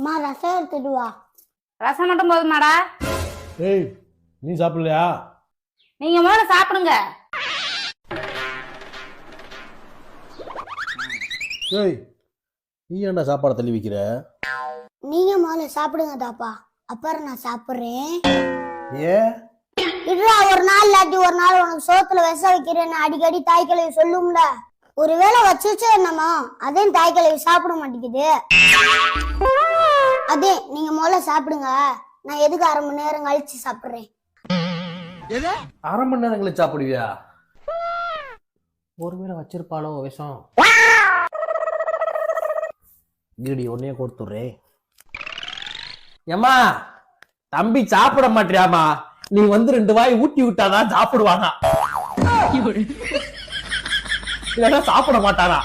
அம்மா ரசம் எடுத்துட்டு வா. ரசம் மட்டும் போதுமாடா. ஏய் நீ சாப்பிடலையா? நீங்க முதல்ல சாப்பிடுங்க. ஏய் நீ ஏன்டா சாப்பாடை தள்ளி வைக்கிற? நீங்க முதல்ல சாப்பிடுங்க தாப்பா. அப்புறம் நான் சாப்பிடுறேன். ஏன்? இதுடா ஒரு நாள் இல்லாட்டி ஒரு நாள் உனக்கு சோத்துல விஷ வைக்கிறேன்னு அடிக்கடி தாய் கிழவி சொல்லும்ல. ஒருவேளை வச்சுச்சு என்னமோ அதே தாய் கிழவி சாப்பிட மாட்டேங்குது. அதே நீங்க முதல்ல சாப்பிடுங்க. நான் எதுக்கு அரை மணி நேரம் கழிச்சு சாப்பிடுறேன்? அரை மணி நேரம் கழிச்சு சாப்பிடுவியா? ஒருவேளை வச்சிருப்பாளோ விஷம்? கீடி ஒன்னே கொடுத்துட்றேன் ஏம்மா தம்பி சாப்பிட மாட்டியாமா நீ வந்து ரெண்டு வாய் ஊட்டி விட்டாதான் சாப்பிடுவானா? இல்லைன்னா சாப்பிட மாட்டானா?